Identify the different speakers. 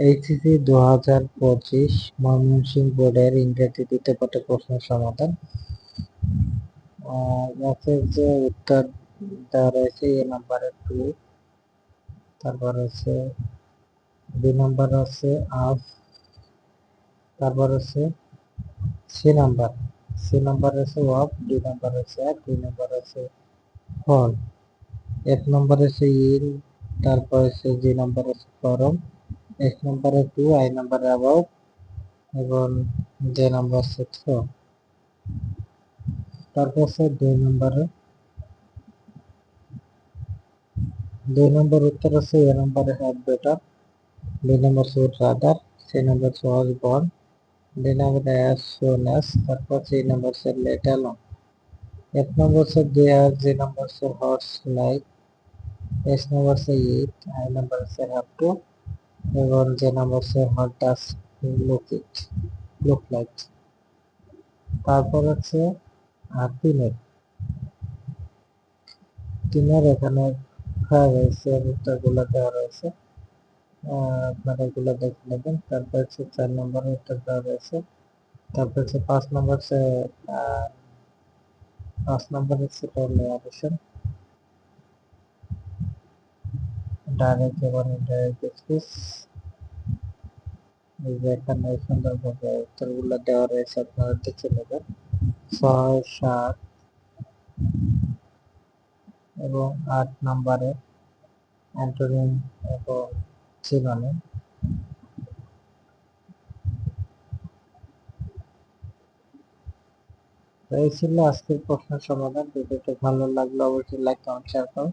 Speaker 1: HSC দু হাজার পঁচিশ ময়মনসিংহ বোর্ডের ইংরেজি দ্বিতীয় পাঠের প্রশ্ন সমাধান। ম্যাথের যে উত্তর দেওয়া রয়েছে এ নাম্বারে টু। তারপর হচ্ছে দুই নাম্বার আছে আফ। তারপর হচ্ছে সি নাম্বার। সি নাম্বার আছে ওয়াফ দুই নাম্বার আছে এক দুই নাম্বার আছে ফল এক নাম্বার আছে ইল, তারপর আছে জি নাম্বার আছে ফরম। এক নম্বরে টু আই নাম্বারে অ্যাবাউট এবং যে নাম্বার আছে থ্রো তারপর আছে দুই নম্বরে দুই নম্বর উত্তর আছে এ নম্বরে হ্যাভ বেটার দুই নম্বর সুড রাদার সি নম্বর ওয়াজ বর্ন দুই নম্বরে অ্যাজ সোন অ্যাজ তারপর সি নম্বর সে লেট অ্যালং এক নম্বর সে দেয়ার যে নম্বর সে হর্স লাইক এস নম্বর সে ইট আই নম্বর সে হ্যাভ টু এবং যে number say hot does look it look like তারপর হচ্ছে আর তিনের তিনের এখানে খাওয়া রয়েছে উত্তরগুলো দেওয়া রয়েছে। আপনারা এগুলো দেখে নেবেন। তারপর হচ্ছে চার নম্বর উত্তর দেওয়া রয়েছে। তারপর হচ্ছে পাঁচ নম্বর পাঁচ নম্বর হচ্ছে অপশন ডাইরেক্ট এবং ইনডাইরেক্ট স্পিচ এই যে এখানে সুন্দরভাবে উত্তরগুলো দেওয়া রয়েছে আপনারা দেখে নেবেন। ছয়, সাত এবং আট নম্বরে অ্যান্টোনিম এবং সিনোনিম এই ছিল আজকের প্রশ্ন সমাধান। ভিডিওটা ভালো লাগল অবশ্যই লাইক কমেন্ট শেয়ার করুন।